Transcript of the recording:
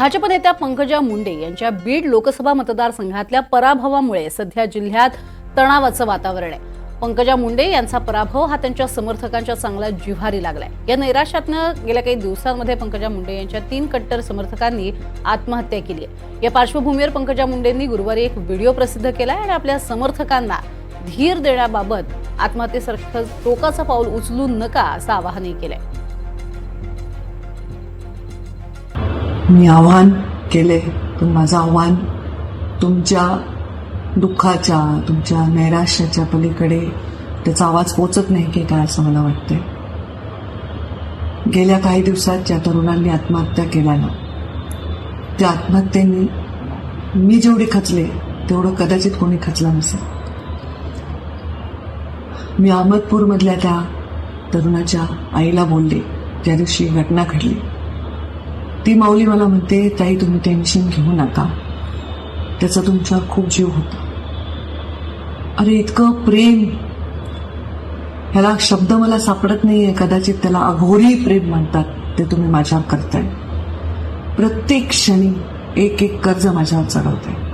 भाजप नेत्या पंकजा मुंडे यांच्या बीड लोकसभा मतदारसंघातल्या पराभवामुळे सध्या जिल्ह्यात तणावाचं वातावरण आहे. पंकजा मुंडे यांचा पराभव हा त्यांच्या समर्थकांच्या चांगला जिव्हारी लागलाय. या नैराश्यातनं गेल्या काही दिवसांमध्ये पंकजा मुंडे यांच्या तीन कट्टर समर्थकांनी आत्महत्या केली आहे. या पार्श्वभूमीवर पंकजा मुंडेंनी गुरुवारी एक व्हिडिओ प्रसिद्ध केला आणि आपल्या समर्थकांना धीर देण्याबाबत आत्महत्येसारखं टोकाचं पाऊल उचलू नका असं आवाहनही केलंय. मी आव्हान केले पण माझं आव्हान. तुमच्या दुःखाच्या तुमच्या नैराश्याच्या पलीकडे त्याचा आवाज पोचत नाही की काय असं मला वाटतंय. गेल्या काही दिवसात ज्या तरुणांनी आत्महत्या केल्या ना त्या आत्महत्येने मी जेवढे खचले तेवढं कदाचित कोणी खचलं नसेल. मी अहमदपूरमधल्या त्या तरुणाच्या आईला बोलले त्या दिवशी घटना घडली. ती माऊली मला म्हणते ताई तुम्ही टेन्शन घेऊ नका. त्याचा तुमच्यावर खूप जीव होता. अरे इतकं प्रेम. ह्याला शब्द मला सापडत नाहीये. कदाचित त्याला अघोरी प्रेम म्हणतात. ते तुम्ही माझ्यावर करताय. प्रत्येक क्षणी एक एक कर्ज माझ्यावर चढवताय.